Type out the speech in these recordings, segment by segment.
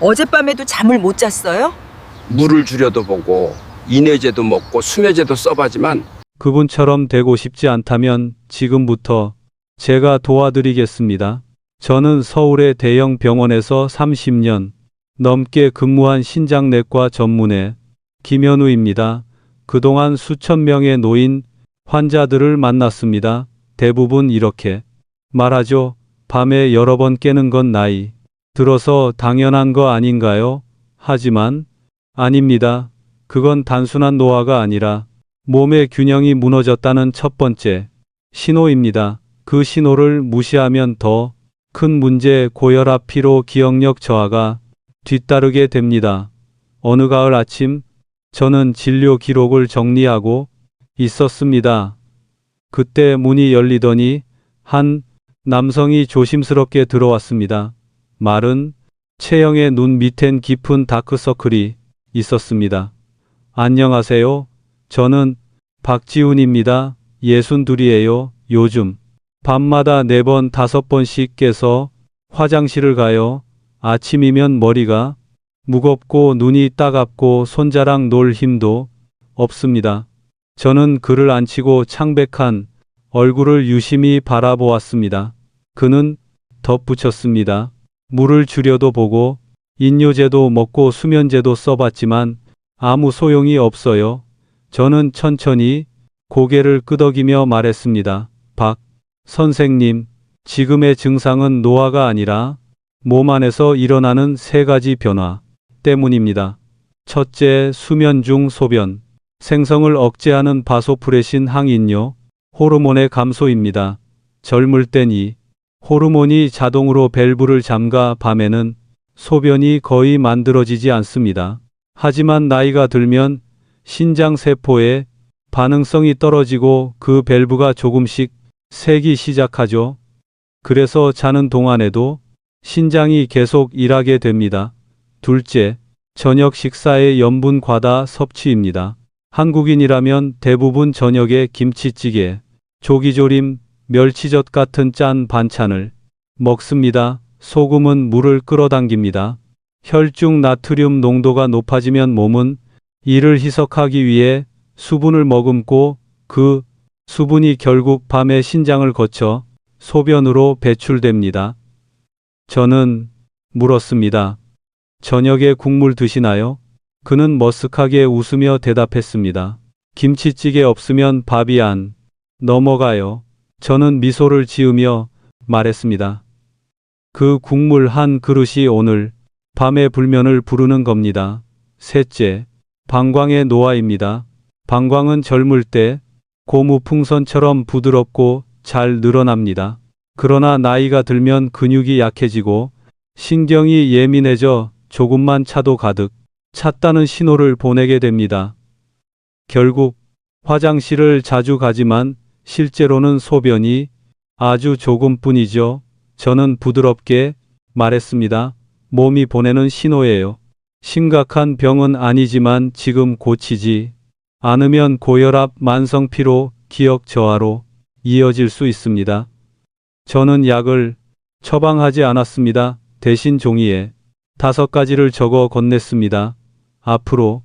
어젯밤에도 잠을 못 잤어요? 물을 줄여도 보고 인해제도 먹고 수면제도 써봤지만 그분처럼 되고 싶지 않다면 지금부터 제가 도와드리겠습니다. 저는 서울의 대형 병원에서 30년 넘게 근무한 신장내과 전문의 김현우입니다. 그동안 수천 명의 노인 환자들을 만났습니다. 대부분 이렇게 말하죠. 밤에 여러 번 깨는 건 나이 들어서 당연한 거 아닌가요? 하지만 아닙니다. 그건 단순한 노화가 아니라 몸의 균형이 무너졌다는 첫 번째 신호입니다. 그 신호를 무시하면 더 큰 문제 고혈압 피로 기억력 저하가 뒤따르게 됩니다. 어느 가을 아침 저는 진료 기록을 정리하고 있었습니다. 그때 문이 열리더니 한 남성이 조심스럽게 들어왔습니다. 마른 체형의 눈 밑엔 깊은 다크서클이 있었습니다. 안녕하세요. 저는 박지훈입니다. 예순 둘이에요. 요즘 밤마다 네 번 다섯 번씩 깨서 화장실을 가요. 아침이면 머리가 무겁고 눈이 따갑고 손자랑 놀 힘도 없습니다. 저는 그를 안치고 창백한 얼굴을 유심히 바라보았습니다. 그는 덧붙였습니다. 물을 줄여도 보고 인뇨제도 먹고 수면제도 써봤지만 아무 소용이 없어요. 저는 천천히 고개를 끄덕이며 말했습니다. 박 선생님, 지금의 증상은 노화가 아니라 몸 안에서 일어나는 세 가지 변화 때문입니다. 첫째, 수면 중 소변, 생성을 억제하는 바소프레신 항인뇨, 호르몬의 감소입니다. 젊을 땐 이 호르몬이 자동으로 밸브를 잠가 밤에는 소변이 거의 만들어지지 않습니다. 하지만 나이가 들면 신장 세포의 반응성이 떨어지고 그 밸브가 조금씩 새기 시작하죠. 그래서 자는 동안에도 신장이 계속 일하게 됩니다. 둘째, 저녁 식사의 염분 과다 섭취입니다. 한국인이라면 대부분 저녁에 김치찌개, 조기조림, 멸치젓 같은 짠 반찬을 먹습니다. 소금은 물을 끌어당깁니다. 혈중 나트륨 농도가 높아지면 몸은 이를 희석하기 위해 수분을 머금고 그 수분이 결국 밤에 신장을 거쳐 소변으로 배출됩니다. 저는 물었습니다. 저녁에 국물 드시나요? 그는 머쓱하게 웃으며 대답했습니다. 김치찌개 없으면 밥이 안 넘어가요. 저는 미소를 지으며 말했습니다. 그 국물 한 그릇이 오늘 밤의 불면을 부르는 겁니다. 셋째, 방광의 노화입니다. 방광은 젊을 때 고무 풍선처럼 부드럽고 잘 늘어납니다. 그러나 나이가 들면 근육이 약해지고 신경이 예민해져 조금만 차도 가득 찼다는 신호를 보내게 됩니다. 결국 화장실을 자주 가지만 실제로는 소변이 아주 조금뿐이죠. 저는 부드럽게 말했습니다. 몸이 보내는 신호예요. 심각한 병은 아니지만 지금 고치지 않으면 고혈압, 만성피로, 기억 저하로 이어질 수 있습니다. 저는 약을 처방하지 않았습니다. 대신 종이에 다섯 가지를 적어 건넸습니다. 앞으로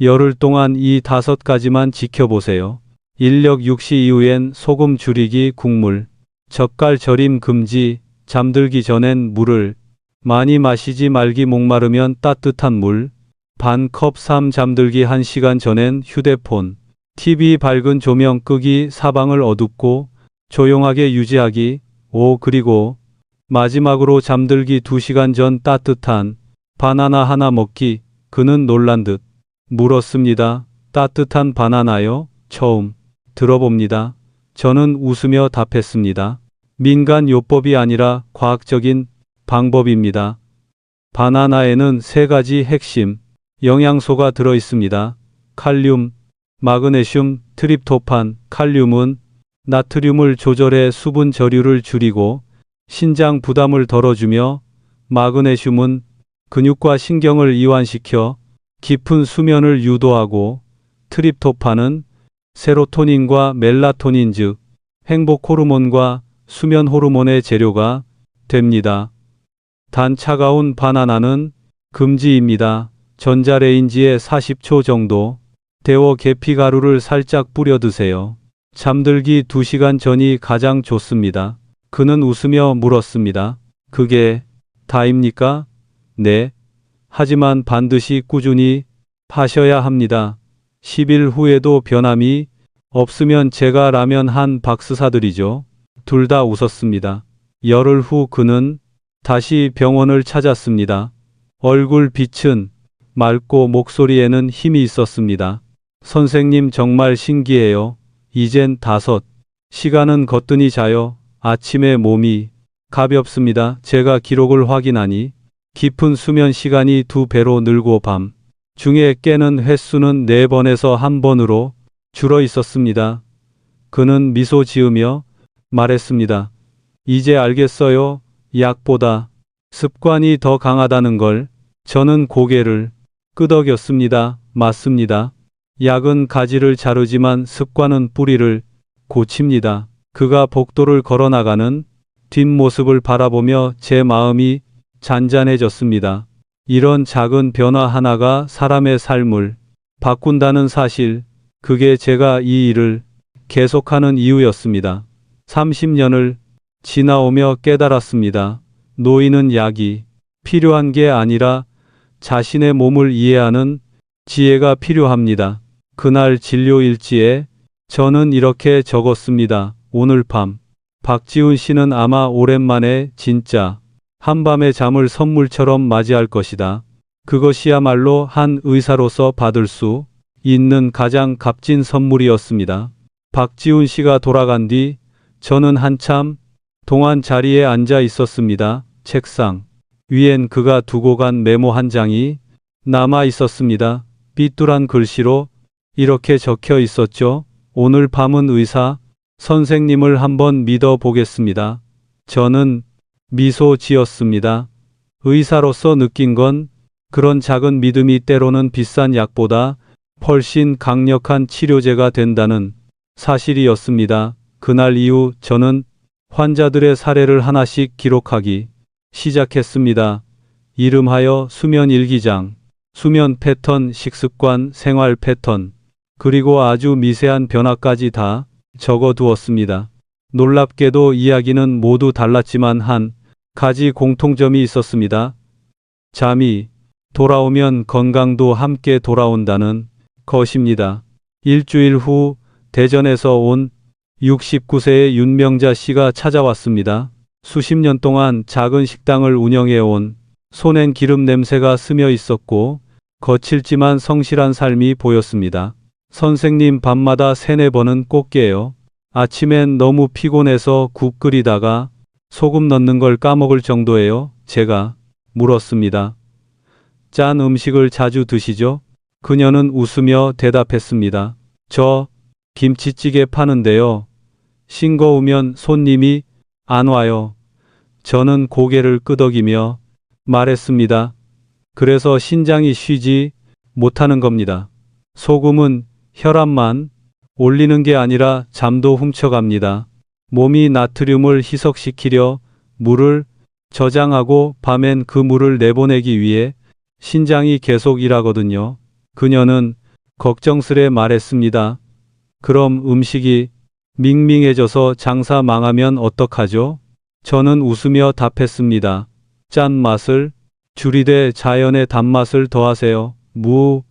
열흘 동안 이 다섯 가지만 지켜보세요. 인력 육시 이후엔 소금 줄이기 국물, 젓갈 절임 금지, 잠들기 전엔 물을 많이 마시지 말기 목마르면 따뜻한 물, 반컵삼 잠들기 1시간 전엔 휴대폰, TV 밝은 조명 끄기 사방을 어둡고 조용하게 유지하기 5 그리고 마지막으로 잠들기 2시간 전 따뜻한 바나나 하나 먹기 그는 놀란 듯 물었습니다. 따뜻한 바나나요? 처음 들어봅니다. 저는 웃으며 답했습니다. 민간 요법이 아니라 과학적인 방법입니다. 바나나에는 세 가지 핵심 영양소가 들어 있습니다. 칼륨, 마그네슘, 트립토판, 칼륨은 나트륨을 조절해 수분 저류를 줄이고 신장 부담을 덜어주며 마그네슘은 근육과 신경을 이완시켜 깊은 수면을 유도하고 트립토판은 세로토닌과 멜라토닌 즉 행복 호르몬과 수면 호르몬의 재료가 됩니다. 단 차가운 바나나는 금지입니다. 전자레인지에 40초 정도 데워 계피 가루를 살짝 뿌려 드세요. 잠들기 2시간 전이 가장 좋습니다. 그는 웃으며 물었습니다. 그게 다입니까? 네. 하지만 반드시 꾸준히 하셔야 합니다. 10일 후에도 변함이 없으면 제가 라면 한 박스 사드리죠. 둘 다 웃었습니다. 열흘 후 그는 다시 병원을 찾았습니다. 얼굴 빛은 맑고 목소리에는 힘이 있었습니다. 선생님 정말 신기해요. 이젠 다섯. 시간은 거뜬히 자요. 아침에 몸이 가볍습니다. 제가 기록을 확인하니 깊은 수면 시간이 두 배로 늘고 밤 중에 깨는 횟수는 네 번에서 한 번으로 줄어 있었습니다. 그는 미소 지으며 말했습니다. 이제 알겠어요. 약보다 습관이 더 강하다는 걸 저는 고개를 끄덕였습니다. 맞습니다. 약은 가지를 자르지만 습관은 뿌리를 고칩니다. 그가 복도를 걸어 나가는 뒷모습을 바라보며 제 마음이 잔잔해졌습니다. 이런 작은 변화 하나가 사람의 삶을 바꾼다는 사실, 그게 제가 이 일을 계속하는 이유였습니다. 30년을 지나오며 깨달았습니다. 노인은 약이 필요한 게 아니라 자신의 몸을 이해하는 지혜가 필요합니다. 그날 진료 일지에 저는 이렇게 적었습니다. 오늘 밤 박지훈 씨는 아마 오랜만에 진짜 한밤의 잠을 선물처럼 맞이할 것이다. 그것이야말로 한 의사로서 받을 수 있는 가장 값진 선물이었습니다. 박지훈 씨가 돌아간 뒤 저는 한참 동안 자리에 앉아 있었습니다. 책상 위엔 그가 두고 간 메모 한 장이 남아 있었습니다. 삐뚤한 글씨로 이렇게 적혀 있었죠. 오늘 밤은 의사 선생님을 한번 믿어 보겠습니다. 저는 미소 지었습니다. 의사로서 느낀 건 그런 작은 믿음이 때로는 비싼 약보다 훨씬 강력한 치료제가 된다는 사실이었습니다. 그날 이후 저는 환자들의 사례를 하나씩 기록하기 시작했습니다. 이름하여 수면 일기장, 수면 패턴, 식습관, 생활 패턴, 그리고 아주 미세한 변화까지 다 적어 두었습니다. 놀랍게도 이야기는 모두 달랐지만 한 가지 공통점이 있었습니다. 잠이 돌아오면 건강도 함께 돌아온다는 것입니다. 일주일 후 대전에서 온 69세의 윤명자 씨가 찾아왔습니다. 수십 년 동안 작은 식당을 운영해온 손엔 기름 냄새가 스며 있었고 거칠지만 성실한 삶이 보였습니다. 선생님 밤마다 세네 번은 꼭 깨요. 아침엔 너무 피곤해서 국 끓이다가 소금 넣는 걸 까먹을 정도예요. 제가 물었습니다. 짠 음식을 자주 드시죠? 그녀는 웃으며 대답했습니다. 저 김치찌개 파는데요. 싱거우면 손님이 안 와요. 저는 고개를 끄덕이며 말했습니다. 그래서 신장이 쉬지 못하는 겁니다. 소금은 혈압만 올리는 게 아니라 잠도 훔쳐갑니다. 몸이 나트륨을 희석시키려 물을 저장하고 밤엔 그 물을 내보내기 위해 신장이 계속 일하거든요. 그녀는 걱정스레 말했습니다. 그럼 음식이 밍밍해져서 장사 망하면 어떡하죠? 저는 웃으며 답했습니다. 짠 맛을 줄이되 자연의 단맛을 더하세요. 무,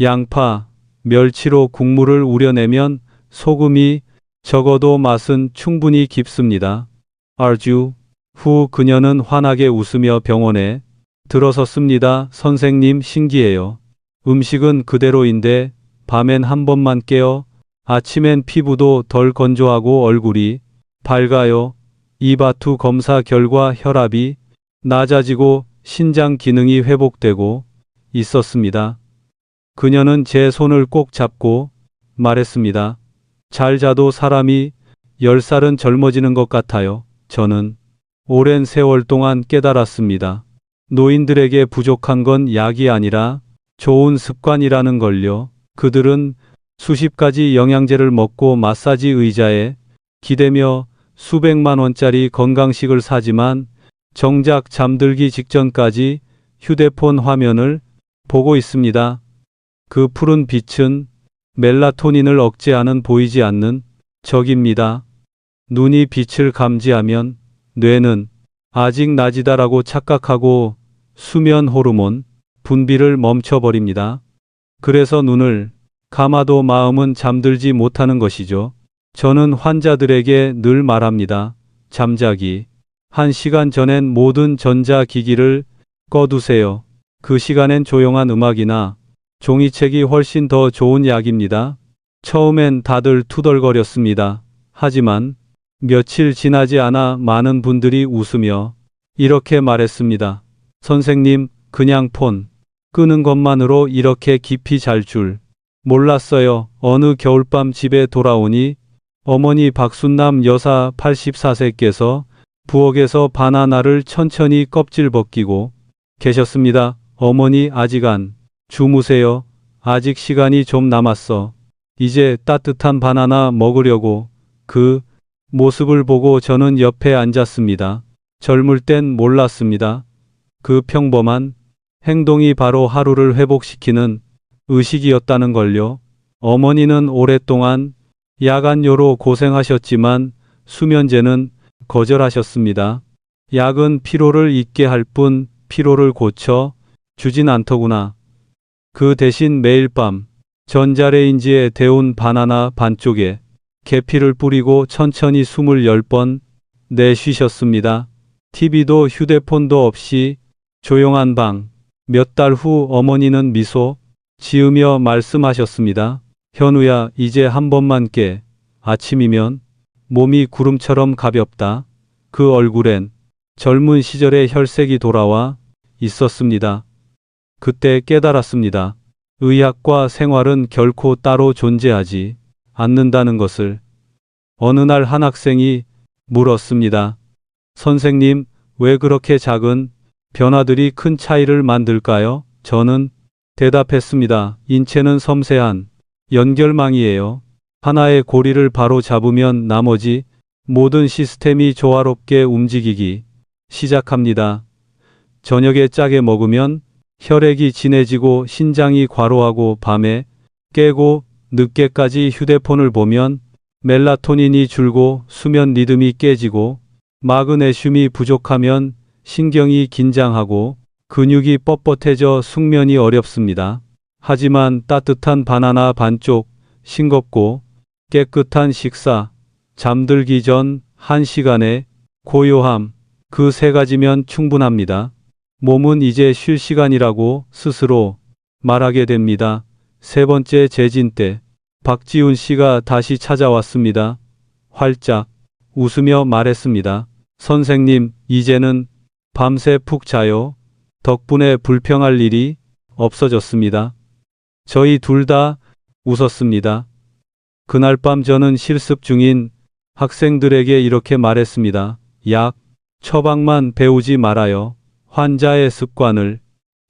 양파, 멸치로 국물을 우려내면 소금이 적어도 맛은 충분히 깊습니다. 알주 후 그녀는 환하게 웃으며 병원에 들어섰습니다. 선생님 신기해요. 음식은 그대로인데 밤엔 한 번만 깨어 아침엔 피부도 덜 건조하고 얼굴이 밝아요. 이바투 검사 결과 혈압이 낮아지고 신장 기능이 회복되고 있었습니다. 그녀는 제 손을 꼭 잡고 말했습니다. 잘 자도 사람이 10살은 젊어지는 것 같아요. 저는 오랜 세월 동안 깨달았습니다. 노인들에게 부족한 건 약이 아니라 좋은 습관이라는 걸요. 그들은 수십 가지 영양제를 먹고 마사지 의자에 기대며 수백만 원짜리 건강식을 사지만 정작 잠들기 직전까지 휴대폰 화면을 보고 있습니다. 그 푸른 빛은 멜라토닌을 억제하는 보이지 않는 적입니다. 눈이 빛을 감지하면 뇌는 아직 낮이다라고 착각하고 수면 호르몬 분비를 멈춰버립니다. 그래서 눈을 감아도 마음은 잠들지 못하는 것이죠. 저는 환자들에게 늘 말합니다. 잠자기. 한 시간 전엔 모든 전자기기를 꺼두세요. 그 시간엔 조용한 음악이나 종이책이 훨씬 더 좋은 약입니다. 처음엔 다들 투덜거렸습니다. 하지만 며칠 지나지 않아 많은 분들이 웃으며 이렇게 말했습니다. 선생님, 그냥 폰 끄는 것만으로 이렇게 깊이 잘 줄 몰랐어요. 어느 겨울밤 집에 돌아오니 어머니 박순남 여사 84세께서 부엌에서 바나나를 천천히 껍질 벗기고 계셨습니다. 어머니 아직 안 주무세요. 아직 시간이 좀 남았어. 이제 따뜻한 바나나 먹으려고 그 모습을 보고 저는 옆에 앉았습니다. 젊을 땐 몰랐습니다. 그 평범한 행동이 바로 하루를 회복시키는 의식이었다는 걸요. 어머니는 오랫동안 야간요로 고생하셨지만 수면제는 거절하셨습니다. 약은 피로를 잊게 할 뿐 피로를 고쳐 주진 않더구나. 그 대신 매일 밤 전자레인지에 데운 바나나 반쪽에 계피를 뿌리고 천천히 숨을 열번 내쉬셨습니다. TV도 휴대폰도 없이 조용한 방. 몇 달 후 어머니는 미소 지으며 말씀하셨습니다. 현우야, 이제 한 번만 깨. 아침이면 몸이 구름처럼 가볍다. 그 얼굴엔 젊은 시절의 혈색이 돌아와 있었습니다. 그때 깨달았습니다. 의학과 생활은 결코 따로 존재하지 않는다는 것을. 어느 날 한 학생이 물었습니다. 선생님, 왜 그렇게 작은 변화들이 큰 차이를 만들까요? 저는 대답했습니다. 인체는 섬세한 연결망이에요. 하나의 고리를 바로 잡으면 나머지 모든 시스템이 조화롭게 움직이기 시작합니다. 저녁에 짜게 먹으면 혈액이 진해지고 신장이 과로하고 밤에 깨고 늦게까지 휴대폰을 보면 멜라토닌이 줄고 수면 리듬이 깨지고 마그네슘이 부족하면 신경이 긴장하고 근육이 뻣뻣해져 숙면이 어렵습니다. 하지만 따뜻한 바나나 반쪽, 싱겁고 깨끗한 식사, 잠들기 전 1시간의 고요함, 그 세 가지면 충분합니다. 몸은 이제 쉴 시간이라고 스스로 말하게 됩니다. 세 번째 재진 때, 박지훈 씨가 다시 찾아왔습니다. 활짝 웃으며 말했습니다. 선생님, 이제는 밤새 푹 자요. 덕분에 불평할 일이 없어졌습니다. 저희 둘 다 웃었습니다. 그날 밤 저는 실습 중인 학생들에게 이렇게 말했습니다. 약, 처방만 배우지 말아요. 환자의 습관을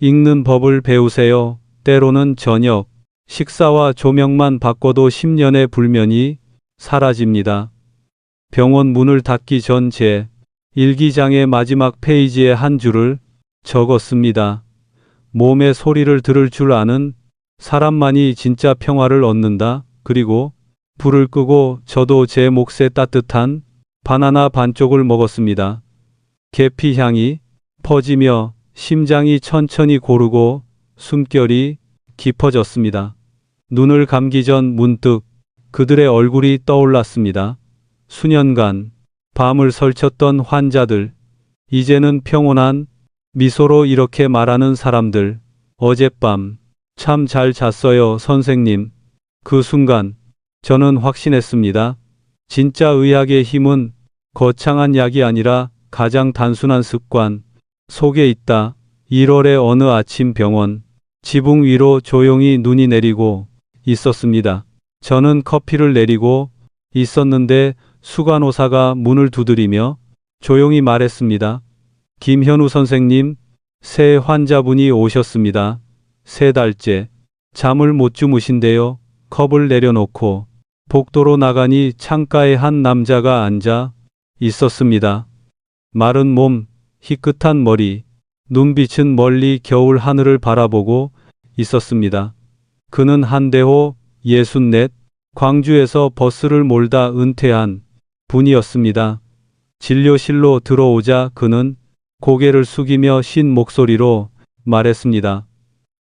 읽는 법을 배우세요. 때로는 저녁, 식사와 조명만 바꿔도 10년의 불면이 사라집니다. 병원 문을 닫기 전 제 일기장의 마지막 페이지에 한 줄을 적었습니다. 몸의 소리를 들을 줄 아는 사람만이 진짜 평화를 얻는다. 그리고 불을 끄고 저도 제 몫에 따뜻한 바나나 반쪽을 먹었습니다. 계피 향이 퍼지며 심장이 천천히 고르고 숨결이 깊어졌습니다. 눈을 감기 전 문득 그들의 얼굴이 떠올랐습니다. 수년간 밤을 설쳤던 환자들, 이제는 평온한 미소로 이렇게 말하는 사람들, 어젯밤 참 잘 잤어요, 선생님. 그 순간 저는 확신했습니다. 진짜 의학의 힘은 거창한 약이 아니라 가장 단순한 습관 속에 있다. 1월의 어느 아침 병원, 지붕 위로 조용히 눈이 내리고 있었습니다. 저는 커피를 내리고 있었는데 수간호사가 문을 두드리며 조용히 말했습니다. 김현우 선생님, 새 환자분이 오셨습니다. 세 달째. 잠을 못 주무신대요. 컵을 내려놓고 복도로 나가니 창가에 한 남자가 앉아 있었습니다. 마른 몸, 희끗한 머리, 눈빛은 멀리 겨울 하늘을 바라보고 있었습니다. 그는 한대호 64 광주에서 버스를 몰다 은퇴한 분이었습니다. 진료실로 들어오자 그는 고개를 숙이며 쉰 목소리로 말했습니다.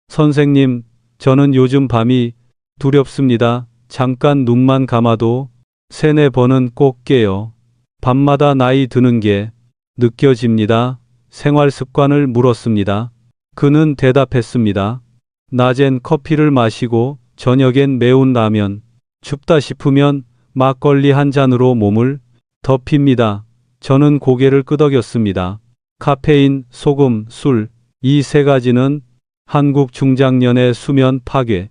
선생님, 저는 요즘 밤이 두렵습니다. 잠깐 눈만 감아도 세네 번은 꼭 깨요. 밤마다 나이 드는 게 느껴집니다. 생활 습관을 물었습니다. 그는 대답했습니다. 낮엔 커피를 마시고 저녁엔 매운 라면, 춥다 싶으면 막걸리 한 잔으로 몸을 덮입니다. 저는 고개를 끄덕였습니다. 카페인, 소금, 술, 이 세 가지는 한국 중장년의 수면 파괴,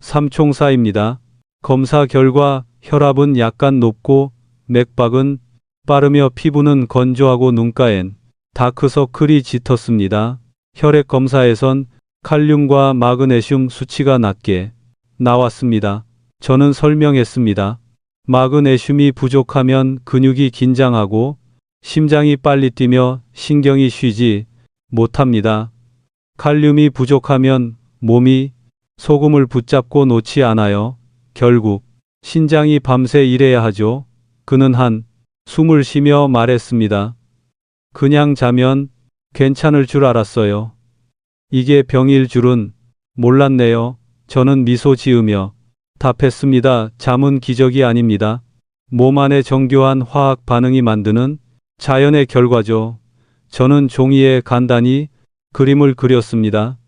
삼총사입니다. 검사 결과 혈압은 약간 높고 맥박은 빠르며 피부는 건조하고 눈가엔 다크서클이 짙었습니다. 혈액 검사에선 칼륨과 마그네슘 수치가 낮게 나왔습니다. 저는 설명했습니다. 마그네슘이 부족하면 근육이 긴장하고 심장이 빨리 뛰며 신경이 쉬지 못합니다. 칼륨이 부족하면 몸이 소금을 붙잡고 놓지 않아요. 결국 신장이 밤새 일해야 하죠. 그는 한 숨을 쉬며 말했습니다. 그냥 자면 괜찮을 줄 알았어요. 이게 병일 줄은 몰랐네요. 저는 미소 지으며 답했습니다. 잠은 기적이 아닙니다. 몸 안의 정교한 화학 반응이 만드는 자연의 결과죠. 저는 종이에 간단히 그림을 그렸습니다.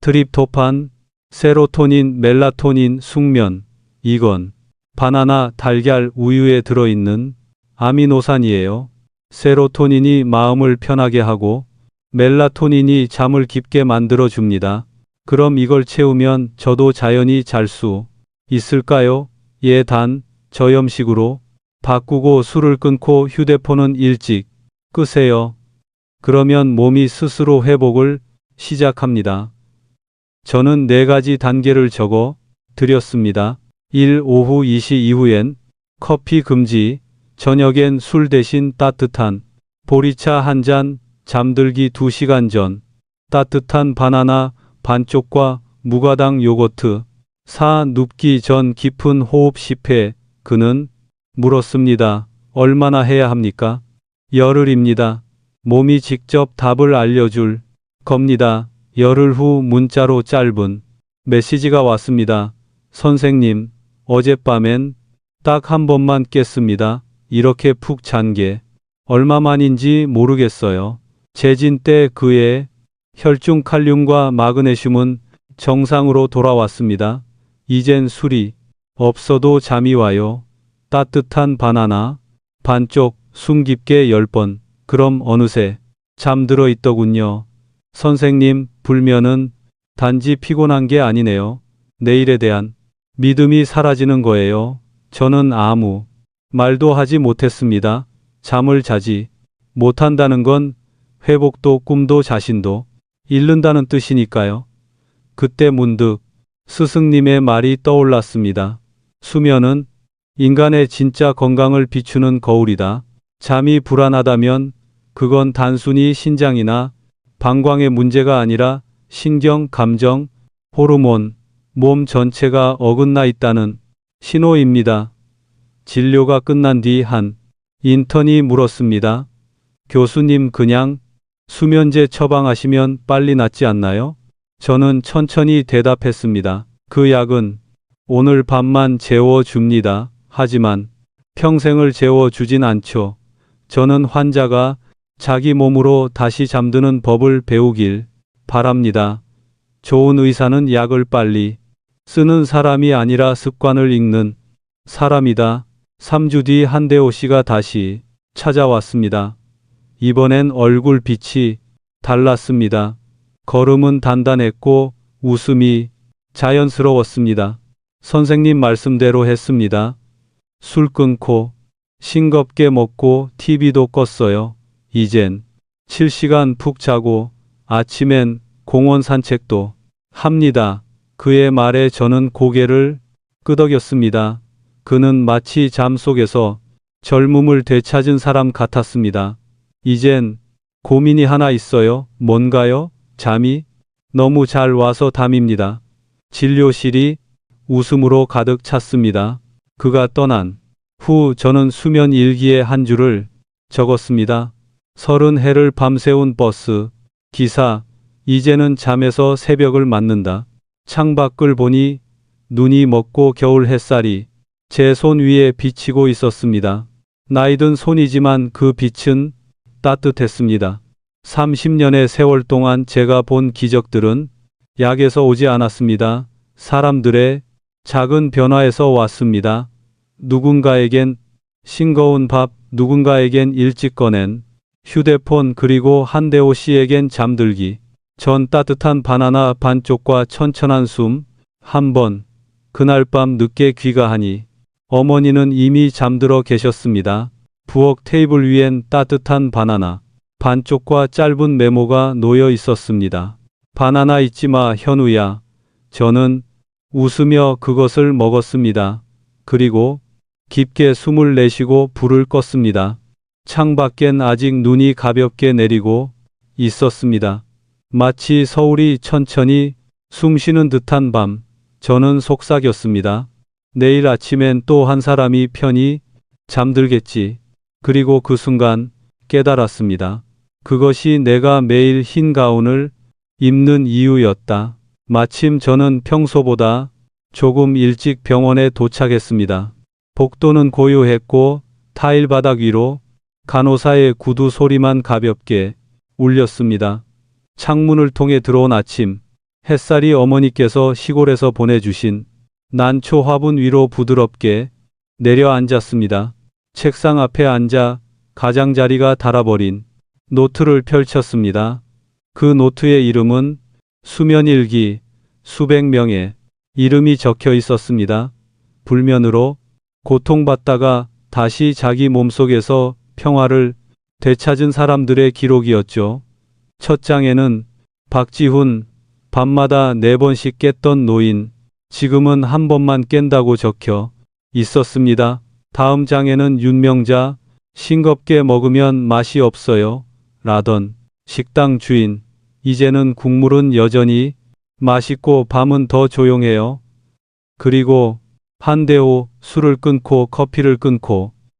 트립토판, 세로토닌, 멜라토닌, 숙면. 이건 바나나, 달걀, 우유에 들어있는 아미노산이에요. 세로토닌이 마음을 편하게 하고 멜라토닌이 잠을 깊게 만들어 줍니다. 그럼 이걸 채우면 저도 자연히 잘 수 있을까요? 예, 단 저염식으로 바꾸고 술을 끊고 휴대폰은 일찍 끄세요. 그러면 몸이 스스로 회복을 시작합니다. 저는 네 가지 단계를 적어 드렸습니다. 1. 오후 2시 이후엔 커피 금지, 저녁엔 술 대신 따뜻한 보리차 한 잔, 잠들기 2시간 전, 따뜻한 바나나 반쪽과 무가당 요거트, 4. 눕기 전 깊은 호흡 10회, 그는 물었습니다. 얼마나 해야 합니까? 열흘입니다. 몸이 직접 답을 알려줄 겁니다. 열흘 후 문자로 짧은 메시지가 왔습니다. 선생님, 어젯밤엔 딱 한 번만 깼습니다. 이렇게 푹 잔 게 얼마만인지 모르겠어요. 재진 때 그의 혈중 칼륨과 마그네슘은 정상으로 돌아왔습니다. 이젠 술이 없어도 잠이 와요. 따뜻한 바나나 반쪽 숨 깊게 열 번. 그럼 어느새 잠들어 있더군요. 선생님, 불면은 단지 피곤한 게 아니네요. 내일에 대한 믿음이 사라지는 거예요. 저는 아무 말도 하지 못했습니다. 잠을 자지 못한다는 건 회복도 꿈도 자신도 잃는다는 뜻이니까요. 그때 문득 스승님의 말이 떠올랐습니다. 수면은 인간의 진짜 건강을 비추는 거울이다. 잠이 불안하다면 그건 단순히 신장이나 방광의 문제가 아니라 신경, 감정, 호르몬, 몸 전체가 어긋나 있다는 신호입니다. 진료가 끝난 뒤 한 인턴이 물었습니다. 교수님 그냥 수면제 처방하시면 빨리 낫지 않나요? 저는 천천히 대답했습니다. 그 약은 오늘 밤만 재워줍니다. 하지만 평생을 재워주진 않죠. 저는 환자가 자기 몸으로 다시 잠드는 법을 배우길 바랍니다. 좋은 의사는 약을 빨리 쓰는 사람이 아니라 습관을 읽는 사람이다. 3주 뒤 한대호 씨가 다시 찾아왔습니다. 이번엔 얼굴 빛이 달랐습니다. 걸음은 단단했고 웃음이 자연스러웠습니다. 선생님 말씀대로 했습니다. 술 끊고 싱겁게 먹고 TV도 껐어요. 이젠 7시간 푹 자고 아침엔 공원 산책도 합니다. 그의 말에 저는 고개를 끄덕였습니다. 그는 마치 잠 속에서 젊음을 되찾은 사람 같았습니다. 이젠 고민이 하나 있어요. 뭔가요? 잠이 너무 잘 와서 담입니다. 진료실이 웃음으로 가득 찼습니다. 그가 떠난 후 저는 수면 일기에 한 줄을 적었습니다. 서른 해를 밤새운 버스 기사 이제는 잠에서 새벽을 맞는다. 창밖을 보니 눈이 먹고 겨울 햇살이 제 손 위에 비치고 있었습니다. 나이든 손이지만 그 빛은 따뜻했습니다. 30년의 세월 동안 제가 본 기적들은 약에서 오지 않았습니다. 사람들의 작은 변화에서 왔습니다. 누군가에겐 싱거운 밥, 누군가에겐 일찍 꺼낸 휴대폰 그리고 한대호 씨에겐 잠들기. 전 따뜻한 바나나 반쪽과 천천한 숨. 한 번, 그날 밤 늦게 귀가하니 어머니는 이미 잠들어 계셨습니다. 부엌 테이블 위엔 따뜻한 바나나, 반쪽과 짧은 메모가 놓여 있었습니다. 바나나 잊지 마, 현우야. 저는 웃으며 그것을 먹었습니다. 그리고 깊게 숨을 내쉬고 불을 껐습니다. 창밖엔 아직 눈이 가볍게 내리고 있었습니다. 마치 서울이 천천히 숨 쉬는 듯한 밤, 저는 속삭였습니다. 내일 아침엔 또 한 사람이 편히 잠들겠지. 그리고 그 순간 깨달았습니다. 그것이 내가 매일 흰 가운을 입는 이유였다. 마침 저는 평소보다 조금 일찍 병원에 도착했습니다. 복도는 고요했고 타일 바닥 위로 간호사의 구두 소리만 가볍게 울렸습니다. 창문을 통해 들어온 아침, 햇살이 어머니께서 시골에서 보내주신 난 초 화분 위로 부드럽게 내려앉았습니다. 책상 앞에 앉아 가장자리가 닳아버린 노트를 펼쳤습니다. 그 노트의 이름은 수면일기, 수백 명의 이름이 적혀 있었습니다. 불면으로 고통받다가 다시 자기 몸속에서 평화를 되찾은 사람들의 기록이었죠. 첫 장에는 박지훈, 밤마다 네 번씩 깼던 노인, 지금은 한 번만 깬다고 적혀 있었습니다. 다음 장에는 윤명자, 싱겁게 먹으면 맛이 없어요. 라던 식당 주인, 이제는 국물은 여전히 맛있고 밤은 더 조용해요. 그리고 한대호 술을 끊고 커피를 끊고